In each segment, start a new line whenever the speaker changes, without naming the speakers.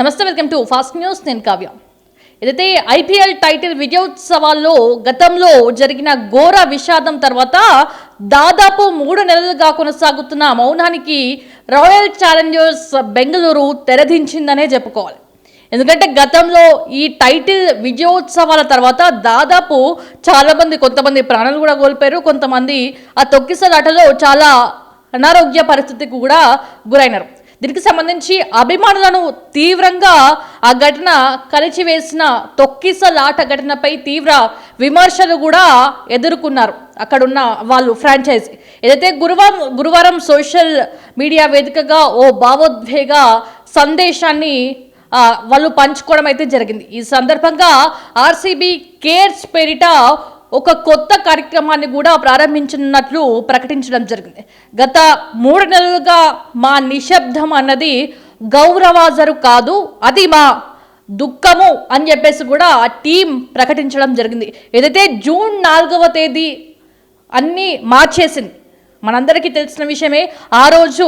నమస్తే welcome to fast news. నేను కావ్య. ఏదైతే ఐపీఎల్ టైటిల్ విజయోత్సవాల్లో గతంలో జరిగిన ఘోర విషాదం తర్వాత దాదాపు మూడు నెలలుగా కొనసాగుతున్న మౌనానికి రాయల్ ఛాలెంజర్స్ బెంగళూరు తెరదించిందనే చెప్పుకోవాలి. ఎందుకంటే గతంలో ఈ టైటిల్ విజయోత్సవాల తర్వాత దాదాపు చాలామంది కొంతమంది ప్రాణాలు కూడా కోల్పోయారు. కొంతమంది ఆ తొక్కిసలాటలో చాలా అనారోగ్య పరిస్థితికి కూడా గురైనారు. దీనికి సంబంధించి అభిమానులను తీవ్రంగా ఆ ఘటన కలిచివేసిన తొక్కిసలాట ఘటనపై తీవ్ర విమర్శలు కూడా ఎదుర్కొన్నారు. అక్కడున్న వాళ్ళు ఫ్రాంచైజీ. ఏదైతే గురువారం గురువారం సోషల్ మీడియా వేదికగా ఓ భావోద్వేగ సందేశాన్ని వాళ్ళు పంచుకోవడం అయితే జరిగింది. ఈ సందర్భంగా ఆర్సీబీ కేర్స్ పేరిట ఒక కొత్త కార్యక్రమాన్ని కూడా ప్రారంభించనున్నట్లు ప్రకటించడం జరిగింది. గత మూడు నెలలుగా మా నిశ్శబ్దం అన్నది గౌరవాజరు కాదు అది మా దుఃఖము అని చెప్పేసి కూడా ఆ టీం ప్రకటించడం జరిగింది. ఏదైతే జూన్ నాలుగవ తేదీ అన్నీ మార్చేసింది మనందరికీ తెలిసిన విషయమే ఆ రోజు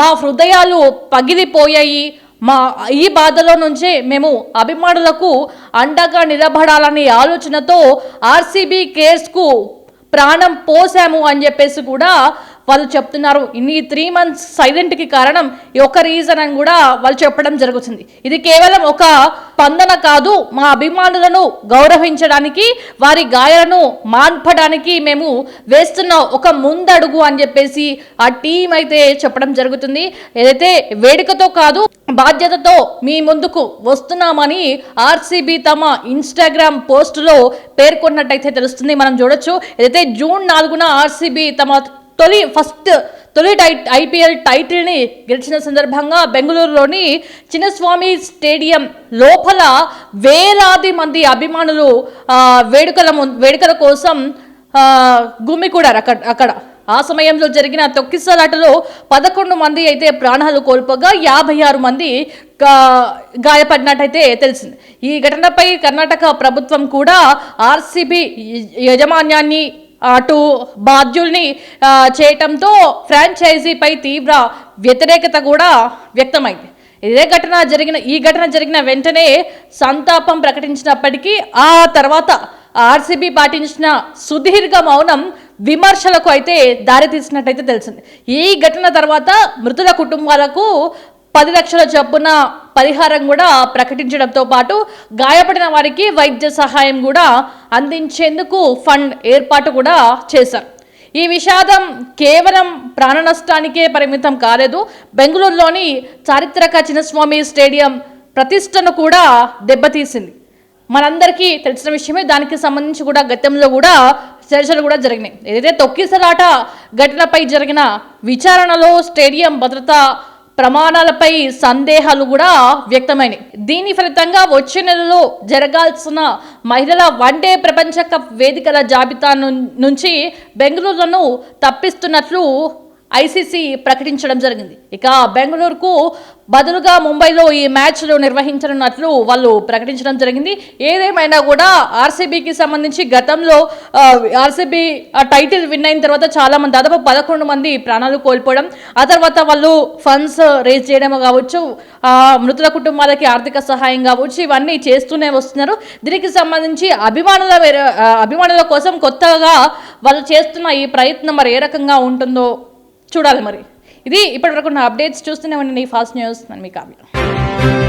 మా హృదయాలు పగిలిపోయాయి మా ఈ బాధలో నుంచే మేము అభిమానులకు అండగా నిలబడాలనే ఆలోచనతో ఆర్సీబీ కేర్స్కు ప్రాణం పోసాము అని చెప్పేసి కూడా వాళ్ళు చెప్తున్నారు. ఇన్ని త్రీ మంత్స్ సైలెంట్కి కారణం ఈ ఒక రీజన్ అని కూడా వాళ్ళు చెప్పడం జరుగుతుంది. ఇది కేవలం ఒక స్పందన కాదు. మా అభిమానులను గౌరవించడానికి వారి గాయాలను మాన్పడానికి మేము వేస్తున్న ఒక ముందడుగు అని చెప్పేసి ఆ టీం అయితే చెప్పడం జరుగుతుంది. ఏదైతే వేడుకతో కాదు బాధ్యతతో మీ ముందుకు వస్తున్నామని ఆర్సీబీ తమ ఇన్స్టాగ్రామ్ పోస్టులో పేర్కొన్నట్టయితే తెలుస్తుంది. మనం చూడొచ్చు. ఏదైతే జూన్ నాలుగున ఆర్సీబీ తమ తొలి ఫస్ట్ తొలి టై ఐపీఎల్ టైటిల్ని గెలిచిన సందర్భంగా బెంగళూరులోని చిన్నస్వామి స్టేడియం లోపల వేలాది మంది అభిమానులు వేడుకల వేడుకల కోసం గుమ్మికూడారు అక్కడ అక్కడ. ఆ సమయంలో జరిగిన తొక్కిసలాటలో పదకొండు మంది అయితే ప్రాణాలు కోల్పోగా యాభై ఆరు మంది గాయపడినట్టయితే తెలిసింది. ఈ ఘటనపై కర్ణాటక ప్రభుత్వం కూడా ఆర్సీబీ యజమాన్యాన్ని అటు బాధ్యుల్ని చేయటంతో ఫ్రాంచైజీపై తీవ్ర వ్యతిరేకత కూడా వ్యక్తమైంది. ఇదే ఘటన జరిగిన ఈ ఘటన జరిగిన వెంటనే సంతాపం ప్రకటించినప్పటికీ ఆ తర్వాత ఆర్సీబీ పాటించిన సుదీర్ఘ మౌనం విమర్శలకు అయితే దారితీసినట్టయితే తెలిసింది. ఈ ఘటన తర్వాత మృతుల కుటుంబాలకు పది లక్షల చొప్పున పరిహారం కూడా ప్రకటించడంతో పాటు గాయపడిన వారికి వైద్య సహాయం కూడా అందించేందుకు ఫండ్ ఏర్పాటు కూడా చేశారు. ఈ విషాదం కేవలం ప్రాణ నష్టానికే పరిమితం కాలేదు. బెంగళూరులోని చారిత్రక చిన్నస్వామి స్టేడియం ప్రతిష్టను కూడా దెబ్బతీసింది. మనందరికీ తెలిసిన విషయమే దానికి సంబంధించి కూడా గతంలో కూడా చర్చలు కూడా జరిగినాయి. ఏదైతే తొక్కిసలాట ఘటనపై జరిగిన విచారణలో స్టేడియం భద్రతా ప్రమాణాలపై సందేహాలు కూడా వ్యక్తమైనాయి. దీని ఫలితంగా వచ్చే నెలలో జరగాల్సిన మహిళల వన్డే ప్రపంచ కప్ వేదికల జాబితా నుంచి బెంగళూరులను తప్పిస్తున్నట్లు ఐసీసీ ప్రకటించడం జరిగింది. ఇక బెంగళూరుకు బదులుగా ముంబైలో ఈ మ్యాచ్లు నిర్వహించనున్నట్లు వాళ్ళు ప్రకటించడం జరిగింది. ఏదేమైనా కూడా ఆర్సీబీకి సంబంధించి గతంలో ఆర్సీబీ టైటిల్ విన్ అయిన తర్వాత చాలా మంది దాదాపు పదకొండు మంది ప్రాణాలు కోల్పోవడం ఆ తర్వాత వాళ్ళు ఫండ్స్ రేజ్ చేయడం కావచ్చు మృతుల కుటుంబాలకి ఆర్థిక సహాయం కావచ్చు ఇవన్నీ చేస్తూనే వస్తున్నారు. దీనికి సంబంధించి అభిమానుల అభిమానుల కోసం కొత్తగా వాళ్ళు చేస్తున్న ఈ ప్రయత్నం మరి ఏ రకంగా ఉంటుందో చూడాలి మరి. ఇది ఇప్పటివరకు నా అప్డేట్స్ చూస్తూనే ఉండండి. ఫాస్ట్ న్యూస్ నన్ను మీ కావ్యం.